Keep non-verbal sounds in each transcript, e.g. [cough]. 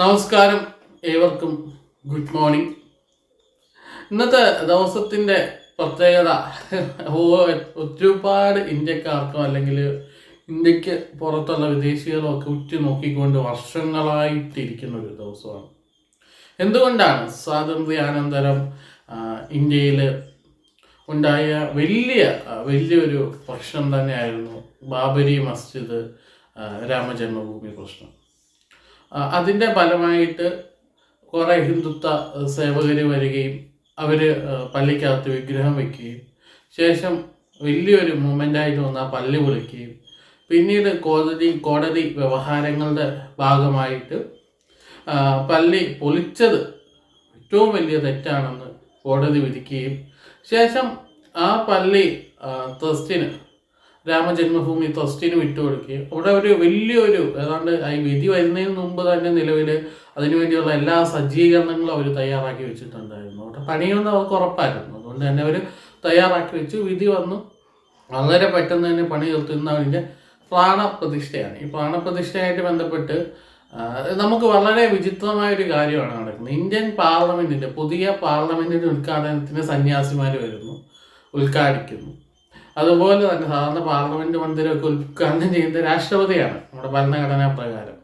നമസ്കാരം ഏവർക്കും. Good morning ഇന്നത്തെ ദിവസത്തിന്റെ പ്രത്യേകത ഒരുപാട് ഇന്ത്യക്കാർക്കും അല്ലെങ്കിൽ ഇന്ത്യയ്ക്ക് പുറത്തുള്ള വിദേശികളും ഒക്കെ ഉറ്റു നോക്കിക്കൊണ്ട് വർഷങ്ങളായിട്ടിരിക്കുന്ന ഒരു ദിവസമാണ്. എന്തുകൊണ്ടാണ് സ്വാതന്ത്ര്യാനന്തരം ഇന്ത്യയിൽ ഉണ്ടായ വലിയ വലിയൊരു പ്രശ്നം തന്നെയായിരുന്നു ബാബരി മസ്ജിദ് രാമജന്മഭൂമി പ്രശ്നം? അതിന്റെ ഫലമായിട്ട് കുറേ ഹിന്ദുത്വ സേവകർ വരികയും അവർ പള്ളിക്കകത്ത് വിഗ്രഹം വയ്ക്കുകയും ശേഷം വലിയൊരു മൂമെന്റായിട്ട് വന്ന് ആ പള്ളി പൊളിക്കുകയും പിന്നീട് കോടതി കോടതി വ്യവഹാരങ്ങളുടെ ഭാഗമായിട്ട് പള്ളി പൊളിച്ചത് ഏറ്റവും വലിയ തെറ്റാണെന്ന് കോടതി വിധിക്കുകയും ശേഷം ആ പള്ളി ട്രസ്റ്റിന് രാമജന്മഭൂമി ട്രസ്റ്റിന് വിട്ടുകൊടുക്കുകയും അവിടെ ഒരു വലിയൊരു ഏതാണ്ട് ഈ വിധി വരുന്നതിന് മുമ്പ് തന്നെ നിലവിൽ അതിനുവേണ്ടിയുള്ള എല്ലാ സജ്ജീകരണങ്ങളും അവർ തയ്യാറാക്കി വെച്ചിട്ടുണ്ടായിരുന്നു. അവിടെ പണിയൊന്നും അവർക്ക് ഉറപ്പായിരുന്നു. അതുകൊണ്ട് തന്നെ അവർ തയ്യാറാക്കി വെച്ചു. വിധി വന്നു. വളരെ പെട്ടെന്ന് തന്നെ പണി തീർത്തുന്ന അതിന്റെ പ്രാണപ്രതിഷ്ഠയാണ്. ഈ പ്രാണപ്രതിഷ്ഠയായിട്ട് ബന്ധപ്പെട്ട് നമുക്ക് വളരെ വിചിത്രമായ ഒരു കാര്യമാണ് നടക്കുന്നത്. ഇന്ത്യൻ പാർലമെന്റിന്റെ പുതിയ പാർലമെന്റിന്റെ ഉദ്ഘാടനത്തിന് സന്യാസിമാർ വരുന്നു ഉദ്ഘാടിക്കുന്നു. അതുപോലെ തന്നെ സാധാരണ പാർലമെന്റ് മന്ദിരമൊക്കെ ഉദ്ഘാടനം ചെയ്യുന്നത് രാഷ്ട്രപതിയാണ് നമ്മുടെ ഭരണഘടനാ പ്രകാരം.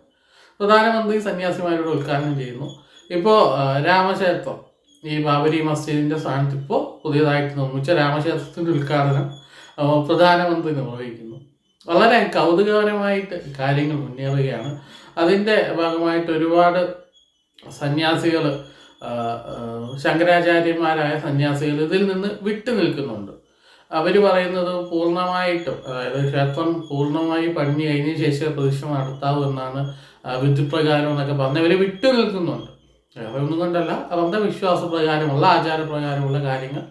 പ്രധാനമന്ത്രി സന്യാസിമാരോട് ഉദ്ഘാടനം ചെയ്യുന്നു. ഇപ്പോൾ രാമക്ഷേത്രം ഈ ബാബരി മസ്ജിദിന്റെ സ്ഥാനത്ത് ഇപ്പോൾ പുതിയതായിട്ട് നിർമ്മിച്ച രാമക്ഷേത്രത്തിന്റെ ഉദ്ഘാടനം പ്രധാനമന്ത്രി നിർവഹിക്കുന്നു. വളരെ കൗതുകകരമായിട്ട് കാര്യങ്ങൾ മുന്നേറുകയാണ്. അതിന്റെ ഭാഗമായിട്ട് ഒരുപാട് സന്യാസികൾ ശങ്കരാചാര്യന്മാരായ സന്യാസികൾ ഇതിൽ നിന്ന് വിട്ടു നിൽക്കുന്നുണ്ട് അവർ പറയുന്നത് പൂർണമായിട്ടും അതായത് ക്ഷേത്രം പൂർണമായി പണി കഴിഞ്ഞ ശേഷം പ്രതിഷ്ഠ നടത്താവൂ എന്നാണ് ആ, വിധിപ്രകാരം എന്നൊക്കെ പറഞ്ഞ് അവർ വിട്ടു നിൽക്കുന്നുണ്ട്. ഒന്നും കൊണ്ടല്ല അവരുടെ വിശ്വാസ വിശ്വാസപ്രകാരമുള്ള ആചാരപ്രകാരമുള്ള കാര്യങ്ങൾ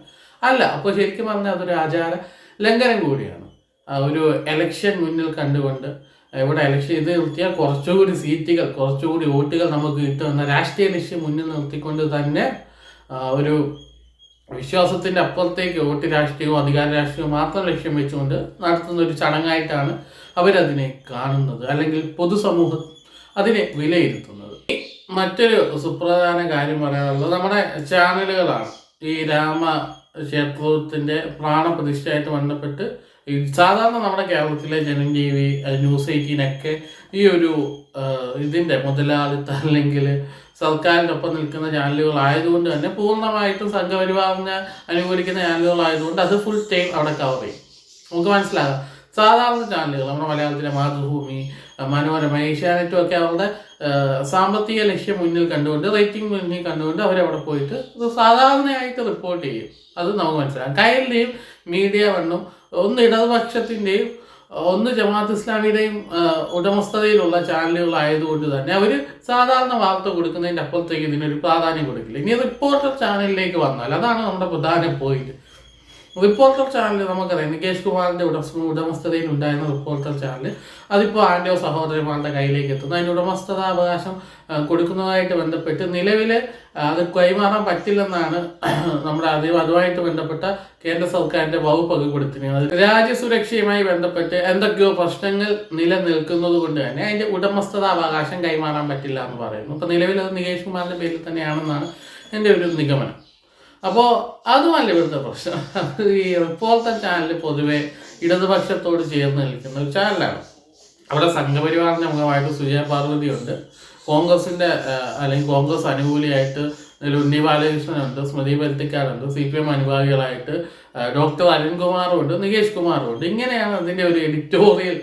അല്ല. അപ്പോൾ ശരിക്കും പറഞ്ഞാൽ അതൊരു ആചാര ലംഘനം കൂടിയാണ്. ഒരു എലക്ഷൻ മുന്നിൽ കണ്ടുകൊണ്ട് ഇവിടെ എലക്ഷൻ ഇത് നിർത്തിയാൽ കുറച്ചുകൂടി സീറ്റുകൾ കുറച്ചുകൂടി വോട്ടുകൾ നമുക്ക് കിട്ടുമെന്ന രാഷ്ട്രീയ ലക്ഷ്യം മുന്നിൽ നിർത്തിക്കൊണ്ട് തന്നെ ഒരു വിശ്വാസത്തിന്റെ അപ്പുറത്തേക്ക് വോട്ട് രാഷ്ട്രീയവും അധികാര രാഷ്ട്രീയവും മാത്രം ലക്ഷ്യം വെച്ചുകൊണ്ട് നടത്തുന്ന ഒരു ചടങ്ങായിട്ടാണ് അവരതിനെ കാണുന്നത് അല്ലെങ്കിൽ പൊതുസമൂഹ അതിനെ വിലയിരുത്തുന്നത്. മറ്റൊരു സുപ്രധാന കാര്യം പറയാനുള്ളത് നമ്മുടെ ചാനലുകളാണ്. ഈ രാമ ക്ഷേത്രത്തിന്റെ പ്രാണപ്രതിഷ്ഠയായിട്ട് ബന്ധപ്പെട്ട് സാധാരണ നമ്മുടെ കേരളത്തിലെ ജനം ടി വി ന്യൂസ് എയ്റ്റീനൊക്കെ ഈ ഒരു ഇതിന്റെ മുതലാളിത്തം അല്ലെങ്കിൽ സർക്കാരിന്റെ ഒപ്പം നിൽക്കുന്ന ചാനലുകൾ ആയതുകൊണ്ട് തന്നെ പൂർണമായിട്ടും സംഘപരിവാറിനെ അനുകൂലിക്കുന്ന ചാനലുകളായതുകൊണ്ട് അത് ഫുൾ ടൈം അവിടെ കവർ ചെയ്യും. നമുക്ക് മനസ്സിലാകാം. സാധാരണ ചാനലുകൾ നമ്മുടെ മലയാളത്തിലെ മാതൃഭൂമി മനോരമ ഏഷ്യാനെറ്റും ഒക്കെ അവരുടെ സാമ്പത്തിക ലക്ഷ്യം മുന്നിൽ കണ്ടുകൊണ്ട് റേറ്റിംഗ് മുന്നിൽ കണ്ടുകൊണ്ട് അവരവിടെ പോയിട്ട് സാധാരണയായിട്ട് റിപ്പോർട്ട് ചെയ്യും. അത് നമുക്ക് മനസ്സിലാക്കാം കയ്യിലെയും മീഡിയ വണ്ണും ഒന്ന് ഇടതുപക്ഷത്തിന്റെയും ഒന്ന് ജമാഅത്ത് ഇസ്ലാമിയുടെയും ഉടമസ്ഥതയിലുള്ള ചാനലുകളായതുകൊണ്ട് തന്നെ അവർ സാധാരണ വാർത്ത കൊടുക്കുന്നതിന്റെ അപ്പുറത്തേക്ക് ഇതിനൊരു പ്രാധാന്യം കൊടുക്കില്ല. ഇനി റിപ്പോർട്ടർ ചാനലിലേക്ക് വന്നാൽ അതാണ് നമ്മുടെ പ്രധാന പോയിന്റ് റിപ്പോർട്ടർ ചാനൽ നമുക്കറിയാം നികേഷ് കുമാറിന്റെ ഉടമ ഉടമസ്ഥതയിൽ ഉണ്ടായിരുന്ന റിപ്പോർട്ടർ ചാനൽ അതിപ്പോൾ ആന്റോ സഹോദരന്മാരുടെ കയ്യിലേക്ക് എത്തുന്നു. അതിന് ഉടമസ്ഥതാവകാശം കൊടുക്കുന്നതായിട്ട് ബന്ധപ്പെട്ട് നിലവിൽ അത് കൈമാറാൻ പറ്റില്ലെന്നാണ് [clears throat] നമ്മുടെ അത് അതുമായിട്ട് ബന്ധപ്പെട്ട കേന്ദ്ര സർക്കാരിന്റെ വകുപ്പൊക്കെ കൊടുത്തിരിക്കുന്നത് രാജ്യസുരക്ഷയുമായി ബന്ധപ്പെട്ട് എന്തൊക്കെയോ പ്രശ്നങ്ങൾ നിലനിൽക്കുന്നത് കൊണ്ട് തന്നെ അതിന്റെ ഉടമസ്ഥതാവകാശം കൈമാറാൻ പറ്റില്ല എന്ന് പറയുന്നു. ഇപ്പൊ നിലവിൽ അത് നികേഷ് കുമാറിന്റെ പേരിൽ തന്നെയാണെന്നാണ് എന്റെ ഒരു നിഗമനം. അപ്പോൾ അതുമല്ല ഇവിടുത്തെ പ്രശ്നം. ഈ ഇപ്പോഴത്തെ ചാനൽ പൊതുവെ ഇടതുപക്ഷത്തോട് ചേർന്ന് നിൽക്കുന്ന ഒരു ചാനലാണ്. അവിടെ സംഘപരിവാറിന്റെ അംഗമായിട്ട് സുജയ പാർവതി ഉണ്ട് കോൺഗ്രസിന്റെ അല്ലെങ്കിൽ കോൺഗ്രസ് അനുകൂലിയായിട്ട് ഉണ്ണി ബാലകൃഷ്ണനുണ്ട് സ്മൃതി പരുത്തിക്കാടുണ്ട് സി പി എം അനുഭാവികളായിട്ട് ഡോക്ടർ അരുൺകുമാറും ഉണ്ട് നികേഷ് കുമാറും ഉണ്ട് ഇങ്ങനെയാണ് അതിന്റെ ഒരു എഡിറ്റോറിയൽ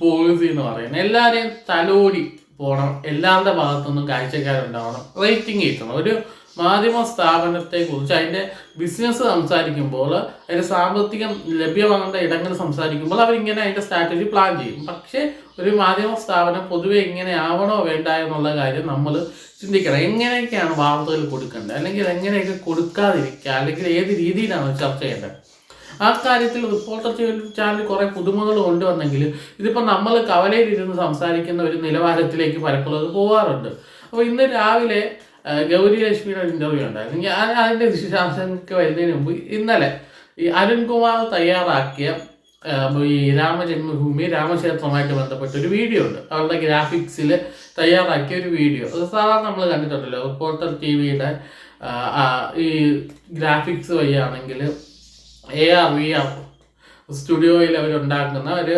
പോളിസി എന്ന് പറയുന്നത്. എല്ലാവരെയും തലോടി പോകണം എല്ലാവരുടെ ഭാഗത്തുനിന്നും കാഴ്ചക്കാരുണ്ടാവണം. റേറ്റിംഗ് കിട്ടണം. ഒരു മാധ്യമ സ്ഥാപനത്തെ കുറിച്ച് അതിന്റെ ബിസിനസ് സംസാരിക്കുമ്പോൾ അതിന്റെ സാമ്പത്തികം ലഭ്യമാകേണ്ട ഇടങ്ങൾ സംസാരിക്കുമ്പോൾ അവരിങ്ങനെ അതിന്റെ സ്ട്രാറ്റജി പ്ലാൻ ചെയ്യും. പക്ഷേ ഒരു മാധ്യമ സ്ഥാപനം പൊതുവെ ഇങ്ങനെ ആവണോ വേണ്ട എന്നുള്ള കാര്യം നമ്മൾ ചിന്തിക്കണം. എങ്ങനെയൊക്കെയാണ് വാർത്തകൾ കൊടുക്കേണ്ടത്? അല്ലെങ്കിൽ എങ്ങനെയൊക്കെ കൊടുക്കാതിരിക്കുക? അല്ലെങ്കിൽ ഏത് രീതിയിലാണ് ചർച്ച ചെയ്യേണ്ടത്? ആ കാര്യത്തിൽ റിപ്പോർട്ടർ ചാനൽ കുറേ പുതുമകൾ കൊണ്ടുവന്നെങ്കിൽ ഇതിപ്പോൾ നമ്മൾ കവലയിലിരുന്ന് സംസാരിക്കുന്ന ഒരു നിലവാരത്തിലേക്ക് പലപ്പോഴും അത് പോകാറുണ്ട് അപ്പോൾ ഇന്ന് രാവിലെ ഗൗരി ലക്ഷ്മിയുടെ ഒരു ഇന്റർവ്യൂ ഉണ്ടായിരുന്നു. ഞാൻ അതിന്റെ വിശദാംശങ്ങൾക്ക് വരുന്നതിന് മുമ്പ് ഇന്നലെ ഈ അരുൺകുമാർ തയ്യാറാക്കിയ ഈ രാമജന്മഭൂമി രാമക്ഷേത്രമായിട്ട് ബന്ധപ്പെട്ട ഒരു വീഡിയോ ഉണ്ട്. അവരുടെ ഗ്രാഫിക്സിൽ തയ്യാറാക്കിയ ഒരു വീഡിയോ അത് സാധാരണ നമ്മൾ കണ്ടിട്ടുണ്ടല്ലോ. റിപ്പോർട്ടർ ടി വിയുടെ ഈ ഗ്രാഫിക്സ് വഴിയാണെങ്കിൽ എ ആർ വി ആർ സ്റ്റുഡിയോയിൽ അവരുണ്ടാക്കുന്ന ഒരു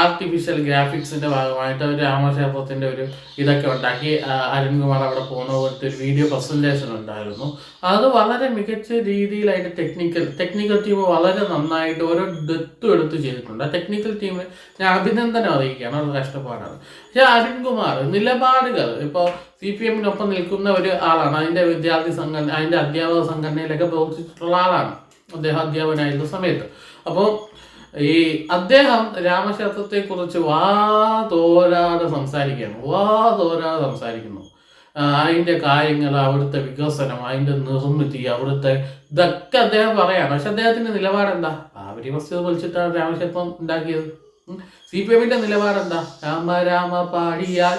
ആർട്ടിഫിഷ്യൽ ഗ്രാഫിക്സിന്റെ ഭാഗമായിട്ട് ഒരു രാമക്ഷേത്രത്തിന്റെ ഒരു ഇതൊക്കെ ഉണ്ടാക്കി അരുൺകുമാർ അവിടെ പോകുന്ന പോലത്തെ ഒരു വീഡിയോ പ്രസന്റേഷൻ ഉണ്ടായിരുന്നു. അത് വളരെ മികച്ച രീതിയിലായിട്ട് ടെക്നിക്കൽ ടെക്നിക്കൽ ടീം വളരെ നന്നായിട്ട് ഓരോ ഡെത്തും എടുത്ത് ചെയ്തിട്ടുണ്ട്. ടെക്നിക്കൽ ടീമിന് ഞാൻ അഭിനന്ദനം അറിയിക്കുകയാണ് അത് കഷ്ടപ്പാടാണ്. പക്ഷേ അരുൺകുമാർ നിലപാടുകൾ ഇപ്പോൾ സി പി എമ്മിനൊപ്പം നിൽക്കുന്ന ഒരു ആളാണ്. അതിന്റെ വിദ്യാർത്ഥി സംഘടന അതിന്റെ അധ്യാപക സംഘടനയിലൊക്കെ പ്രവർത്തിച്ചിട്ടുള്ള ആളാണ്. അദ്ദേഹം അധ്യാപകനായിരുന്ന സമയത്ത്. അപ്പോൾ ഈ അദ്ദേഹം രാമക്ഷേത്രത്തെ കുറിച്ച് വാ തോരാതെ സംസാരിക്കുകയാണ് വാ തോരാതെ സംസാരിക്കുന്നു. അതിന്റെ കാര്യങ്ങൾ അവിടുത്തെ വികസനം അതിന്റെ നിർമ്മിതി അവിടുത്തെ ഇതൊക്കെ അദ്ദേഹം പറയാണ്. പക്ഷെ അദ്ദേഹത്തിന്റെ നിലപാടെന്താ? ബാബരി മസ്ജിദ് പൊളിച്ചിട്ടാണ് രാമക്ഷേത്രം ഉണ്ടാക്കിയത്. സി പി എമ്മിന്റെ നിലപാടെന്താ? രാമ രാമ പാടിയാൽ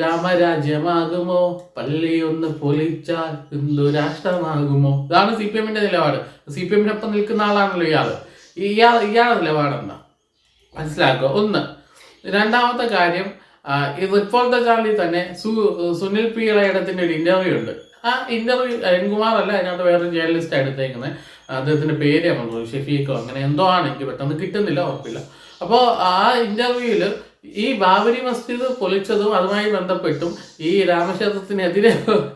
രാമരാജ്യമാകുമോ? പള്ളി ഒന്ന് പൊളിച്ചാൽ ഹിന്ദു രാഷ്ട്രമാകുമോ ഇതാണ് സി പി എമ്മിന്റെ നിലപാട്. സി പി എമ്മിനൊപ്പം നിൽക്കുന്ന ആളാണല്ലോ ഇയാൾ. ഇയാൾ ഇയാളുടെ നിലപാടെന്താ? മനസ്സിലാക്കുക. ഒന്ന് രണ്ടാമത്തെ കാര്യം ഇപ്പോഴത്തെ ചാനലിൽ തന്നെ സു സുനിൽ പി ഇളയിടത്തിന്റെ ഒരു ഇന്റർവ്യൂ ഉണ്ട്. ആ ഇന്റർവ്യൂ അരുൺകുമാർ അല്ല അതിനകത്ത് വേറെ ജേർണലിസ്റ്റ് എടുത്തേക്കുന്നത് അദ്ദേഹത്തിന്റെ പേര് നമ്മൾ ഷെഫീഖോ അങ്ങനെ എന്തോ ആണ്. എനിക്ക് പെട്ടെന്ന് കിട്ടുന്നില്ല ഉറപ്പില്ല. അപ്പോൾ ആ ഇന്റർവ്യൂവിൽ ഈ ബാബരി മസ്ജിദ് പൊളിച്ചതും അതുമായി ബന്ധപ്പെട്ടും ഈ രാമക്ഷേത്രത്തിനെതിരെ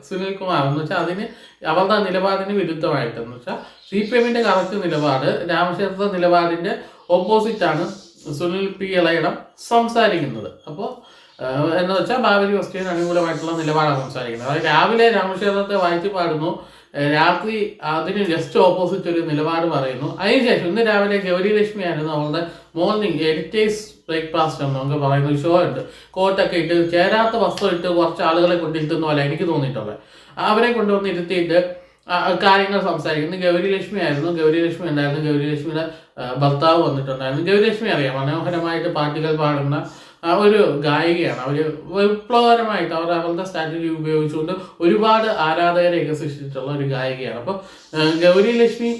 സുനിൽ കുമാർ എന്ന് വെച്ചാൽ അതിന് അവരുടെ നിലപാടിന് വിരുദ്ധമായിട്ട് എന്ന് വെച്ചാൽ സി പി എമ്മിന്റെ കറക്റ്റ് നിലപാട് രാമക്ഷേത്ര ഓപ്പോസിറ്റ് ആണ് സുനിൽ പി ഇളയിടം സംസാരിക്കുന്നത്. അപ്പോൾ എന്ന് വെച്ചാൽ ബാബരി വസ്തുവിന് അനുകൂലമായിട്ടുള്ള നിലപാടാണ് സംസാരിക്കുന്നത്. അതായത് രാവിലെ രാമക്ഷേത്രത്തെ വായിച്ചു പാടുന്നു രാത്രി അതിന് ജസ്റ്റ് ഓപ്പോസിറ്റ് ഒരു നിലപാട് പറയുന്നു. അതിനുശേഷം ഇന്ന് രാവിലെ ഗൗരി ലക്ഷ്മി ആയിരുന്നു അവളുടെ മോർണിംഗ് എഡിറ്റേഴ്സ് ബ്രേക്ക്ഫാസ്റ്റ് എന്ന് നമുക്ക് പറയുന്ന ഷോ ഉണ്ട്. കോട്ടൊക്കെ ഇട്ട് ചേരാത്ത വസ്ത്രം ഇട്ട് കുറച്ച് ആളുകളെ കൊണ്ടിരുത്തുന്ന പോലെ എനിക്ക് തോന്നിയിട്ടുള്ളത്. അവരെ കൊണ്ടുവന്ന് ഇരുത്തിയിട്ട് കാര്യങ്ങൾ സംസാരിക്കുന്നത് ഗൗരി ലക്ഷ്മി ആയിരുന്നു. ഗൗരി ലക്ഷ്മി ഉണ്ടായിരുന്നു. ഗൗരി ലക്ഷ്മിയുടെ ഭർത്താവ് വന്നിട്ടുണ്ടായിരുന്നു. ഗൗരി ലക്ഷ്മി അറിയാം. മനോഹരമായിട്ട് പാട്ടുകൾ പാടുന്ന ഒരു ഗായികയാണ്. അവർ വിപ്ലവകരമായിട്ട് അവർ അവരുടെ സ്ട്രാറ്റജി ഉപയോഗിച്ചുകൊണ്ട് ഒരുപാട് ആരാധകരെയൊക്കെ സൃഷ്ടിച്ചിട്ടുള്ള ഒരു ഗായികയാണ്. അപ്പോൾ ഗൗരി ലക്ഷ്മി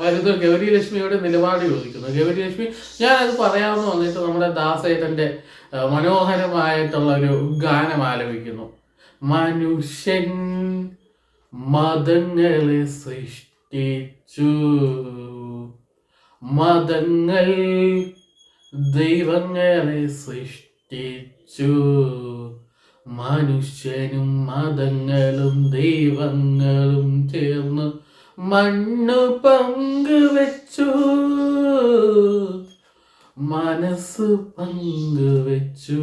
വരുന്ന ഗൗരി ലക്ഷ്മിയുടെ നിലപാട് ചോദിക്കുന്നു. ഗൗരി ലക്ഷ്മി ഞാനത് പറയാമെന്ന് വന്നിട്ട് നമ്മുടെ ദാസേട്ടന്റെ ആ, മനോഹരമായിട്ടുള്ള ഒരു ഗാനം ആലപിക്കുന്നു. മനുഷ്യൻ മതങ്ങളെ സൃഷ്ടിച്ചു. മതങ്ങൾ ദൈവങ്ങളെ സൃഷ്ടിച്ചു. മനുഷ്യനും മതങ്ങളും ദൈവങ്ങളും ചേർന്ന് മണ്ണ് പങ്കുവെച്ചു. മനസ്സ് പങ്കുവെച്ചു.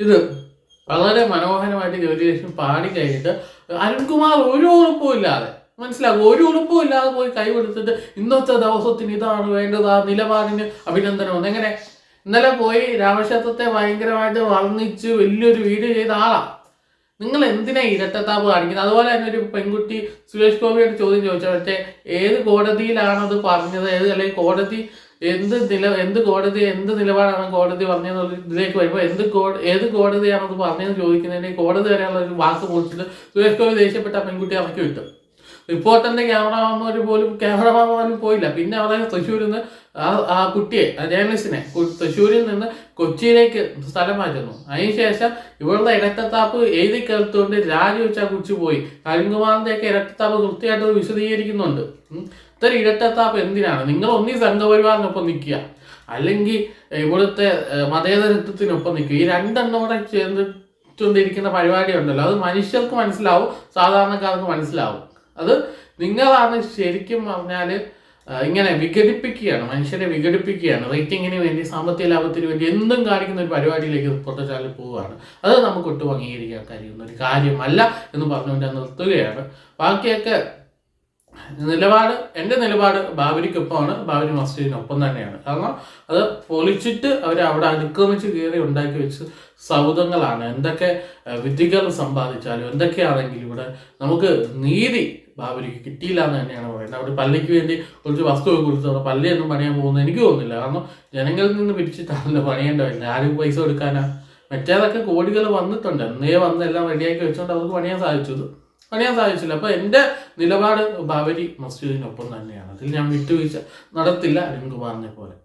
ഇത് വളരെ മനോഹരമായിട്ട് ഗൗരിലക്ഷ്മി പാടി കഴിഞ്ഞിട്ട് അരുൺകുമാർ ഒരു ഉറപ്പും ഇല്ലാതെ മനസ്സിലാകും? ഒരു ഉറപ്പും ഇല്ലാതെ പോയി കൈ കൊടുത്തിട്ട് ഇന്നത്തെ ദിവസത്തിന് ഇതാണ് വേണ്ടത് ആ നിലപാടിന് അഭിനന്ദനം. എങ്ങനെ? ഇന്നലെ പോയി രാമക്ഷേത്രത്തെ ഭയങ്കരമായിട്ട് വർണിച്ച് വലിയൊരു വീഡിയോ ചെയ്ത ആളാ. നിങ്ങൾ എന്തിനാ ഇരട്ടത്താപ്പ് കാണിക്കുന്നത്? അതുപോലെ തന്നെ ഒരു പെൺകുട്ടി സുരേഷ് ഗോപിയോട് ചോദ്യം ചോദിച്ചു. പക്ഷേ ഏത് കോടതിയിലാണ് അത് പറഞ്ഞത്? ഏത് അല്ലെങ്കിൽ കോടതി എന്ത് നില എന്ത് കോടതി എന്ത് നിലപാടാണ് കോടതി പറഞ്ഞത് ഇതിലേക്ക് വരുമ്പോൾ എന്ത് കോട ഏത് കോടതിയാണ് അത് പറഞ്ഞതെന്ന് ചോദിക്കുന്നതിന് കോടതി വരെയുള്ള ഒരു വാക്ക് മുറിച്ചിട്ട് സുരേഷ് ഗോപി ദേഷ്യപ്പെട്ട പെൺകുട്ടി ഇറക്കി വിട്ടു. റിപ്പോർട്ടറിന്റെ ക്യാമറമാന്മാർ പോലും ക്യാമറമാന്മാരും പോയില്ല. പിന്നെ അവിടെ തൃശ്ശൂരിൽ നിന്ന് ആ ആ കുട്ടിയെ കു- തൃശ്ശൂരിൽ നിന്ന് കൊച്ചിയിലേക്ക് സ്ഥലം മാറ്റുന്നു. അതിനുശേഷം ഇവളുടെ ഇരട്ടത്താപ്പ് എഴുതി കേൾത്തുകൊണ്ട് രാജിവെച്ച ആ കുച്ചു പോയി. അരുൺകുമാറിന്റെ ഒക്കെ ഇരട്ടത്താപ്പ് അത് വിശദീകരിക്കുന്നുണ്ട്. ഇത്തരം ഇരട്ടത്താപ്പ് എന്തിനാണ്? നിങ്ങൾ ഒന്നീ സംഘപരിവാറിനൊപ്പം നിൽക്കുക. അല്ലെങ്കിൽ ഇവിടുത്തെ മതേതരത്വത്തിനൊപ്പം നിൽക്കുക. ഈ രണ്ടെണ്ണം കൂടെ ചേർന്നിട്ടുകൊണ്ടിരിക്കുന്ന പരിപാടി ഉണ്ടല്ലോ അത് മനുഷ്യർക്ക് മനസ്സിലാവും സാധാരണക്കാർക്ക് മനസ്സിലാവും. അത് നിങ്ങളാണ് ശരിക്കും പറഞ്ഞാൽ ഇങ്ങനെ വിഘടിപ്പിക്കുകയാണ് മനുഷ്യരെ വിഘടിപ്പിക്കുകയാണ് റേറ്റിങ്ങിന് വേണ്ടി സാമ്പത്തിക ലാഭത്തിന് വേണ്ടി എന്തും കാണിക്കുന്ന ഒരു പരിപാടിയിലേക്ക് പുറത്തെ ചാലിൽ പോവുകയാണ്. അത് നമുക്ക് ഒട്ടും അംഗീകരിക്കാൻ കഴിയുന്ന ഒരു കാര്യമല്ല എന്ന് പറഞ്ഞുകൊണ്ട് നിർത്തുകയാണ്. ബാക്കിയൊക്കെ നിലപാട് എന്റെ നിലപാട് ബാബരിക്കൊപ്പമാണ് ബാബരി മസ്ജിദിനൊപ്പം തന്നെയാണ്. കാരണം അത് പൊളിച്ചിട്ട് അവർ അവിടെ അതിക്രമിച്ച് കയറി ഉണ്ടാക്കി വെച്ച് സൗദങ്ങളാണ് എന്തൊക്കെ വിധികൾ സമ്പാദിച്ചാലും എന്തൊക്കെയാണെങ്കിലും ഇവിടെ നമുക്ക് നീതി ബാബരിക്ക് കിട്ടിയില്ല എന്ന് തന്നെയാണ് പറയുന്നത്. അവർ പള്ളിക്ക് വേണ്ടി കുറച്ച് വസ്തുവൊക്കെ കുറിച്ച് അവിടെ പള്ളിയൊന്നും പണിയാൻ പോകുന്നത് എനിക്ക് തോന്നുന്നില്ല. കാരണം ജനങ്ങളിൽ നിന്ന് പിരിച്ചിട്ടാണല്ലോ വരുന്നത് ആരും പൈസ കൊടുക്കാനാ. മറ്റേതൊക്കെ കോടികൾ വന്നിട്ടുണ്ട്. എന്നേ വന്ന് എല്ലാം റെഡിയാക്കി വെച്ചുകൊണ്ട് അവർക്ക് പണിയാൻ സാധിച്ചത്. പണിയാൻ സാധിച്ചില്ല. അപ്പൊ എന്റെ നിലപാട് ബാബരി മസ്ജിദിനൊപ്പം തന്നെയാണ്. അതിൽ ഞാൻ വിട്ടുവീഴ്ച നടത്തില്ല. അരുൺകുമാറിനെ പോലെ.